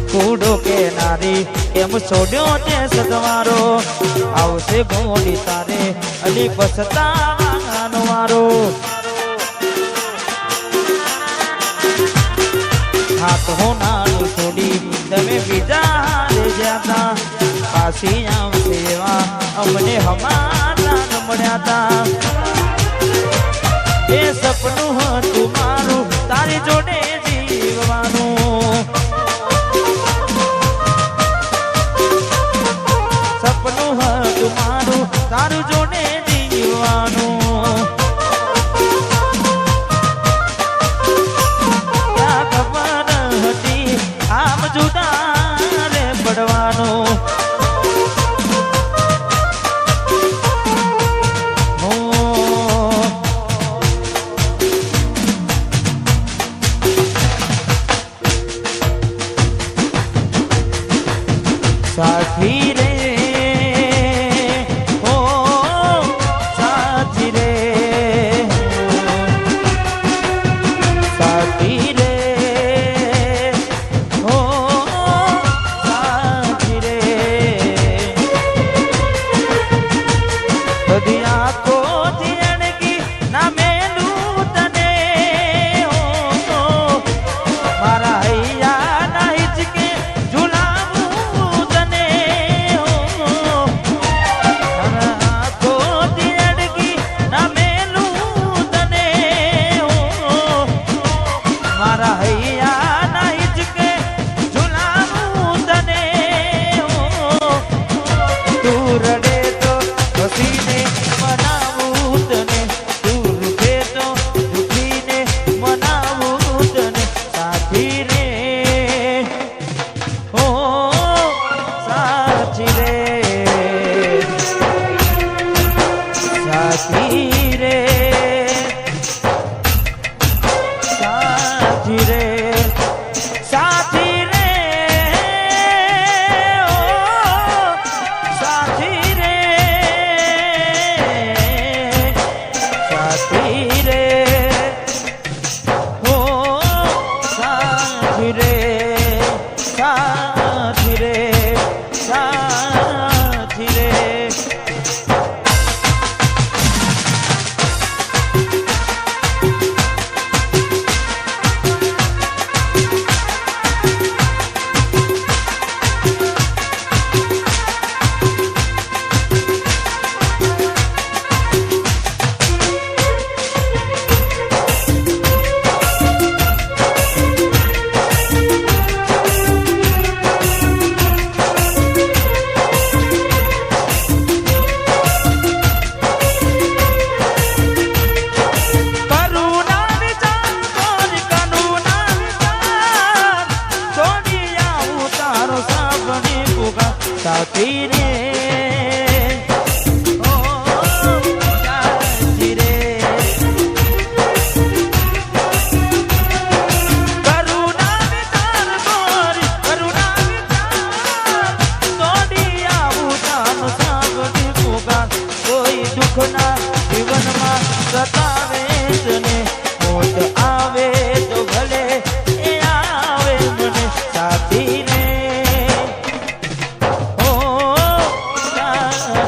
કુડો કે નારી એમ છોડ્યો તે સદવારો. આવશે ભોડી તારે, અલી પસતા વારો. હાથ હો નાનું છોડી તમે બીજા હારે જ્યાં પાછી તારું જોને જીવવાનું. આમ જુદા રે પડવાનું. સાથી રે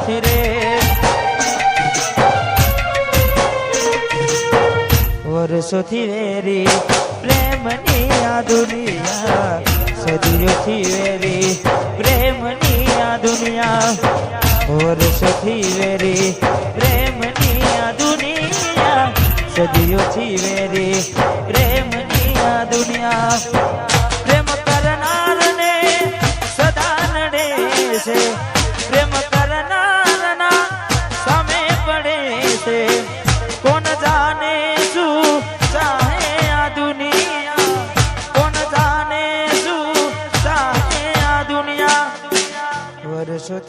છે રે. વર્ષોથી વેરી પ્રેમની આ દુનિયા, સદીઓથી વેરી પ્રેમની આ દુનિયા, વર્ષોથી વેરી પ્રેમની આ દુનિયા, સદીઓથી વેરી પ્રેમની આ દુનિયા.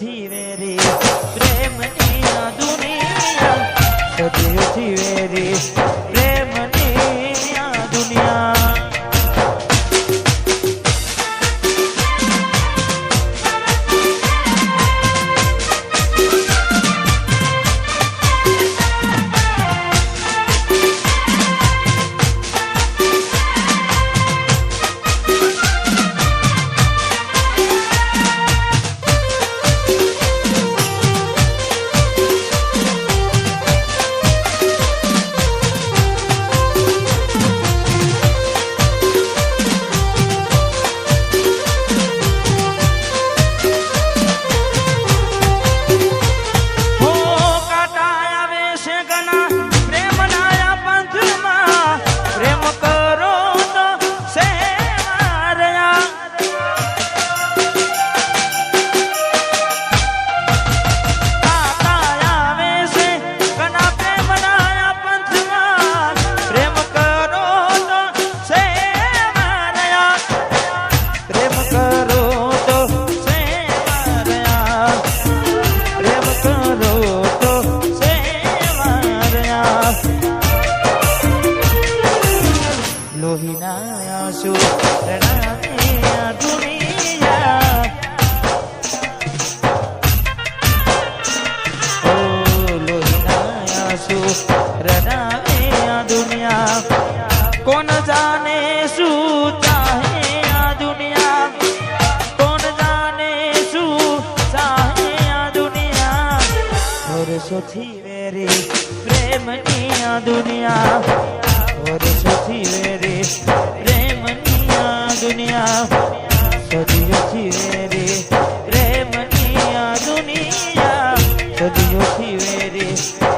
obiettivi રડાવે આ દુનિયા કોણ જાને શું ચાહે આ દુનિયા કોણ જાને શું ચાહે આ દુનિયા વર્ષોથી વેરી પ્રેમની આ દુનિયા વર્ષોથી વેરી પ્રેમની આ દુનિયા સદીઓથી વેરી પ્રેમની આ દુનિયા સદીઓથી વેરી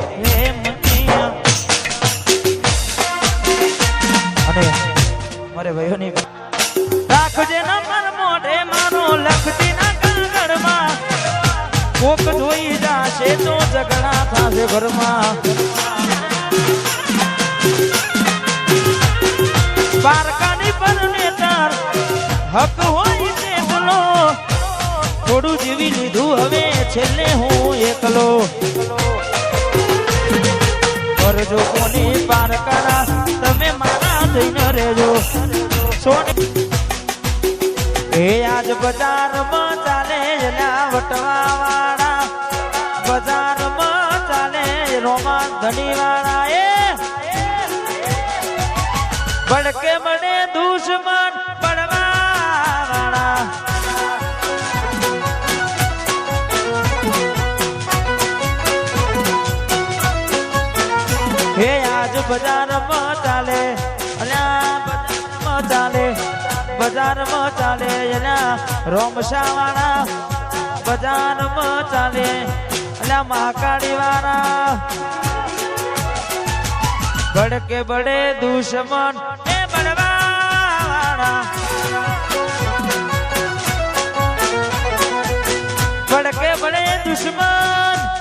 મારે ભાઈઓની રાખજે ના મન મોઢે મારો લખતી ના કાગળમાં કોક જોઈ જાશે તો ઝઘડા થાશે ઘરમાં. બારકાની પરને તાર હક હોય તેટલો થોડું જીવી લીધું હવે છેલ્લે હું એકલો. કરજો કોની પારકાના સોની એ આજ બજારમાં ચાલે એના વટવા વાળા બજારમાં ચાલે રોમાન ધણી વાળા એ! બડકે મને દુશ્મન પડવા વાળા હે આજ બજારમાં ચાલે. અલ્યા બજારમાં ચાલે બજારમાં ચાલે, એના રોમશાવાળા બજારમાં ચાલે અલ્યા મહાકાળી વાળા ભડકે બડે દુશ્મન એ બનવાળા ભડકે બડે દુશ્મન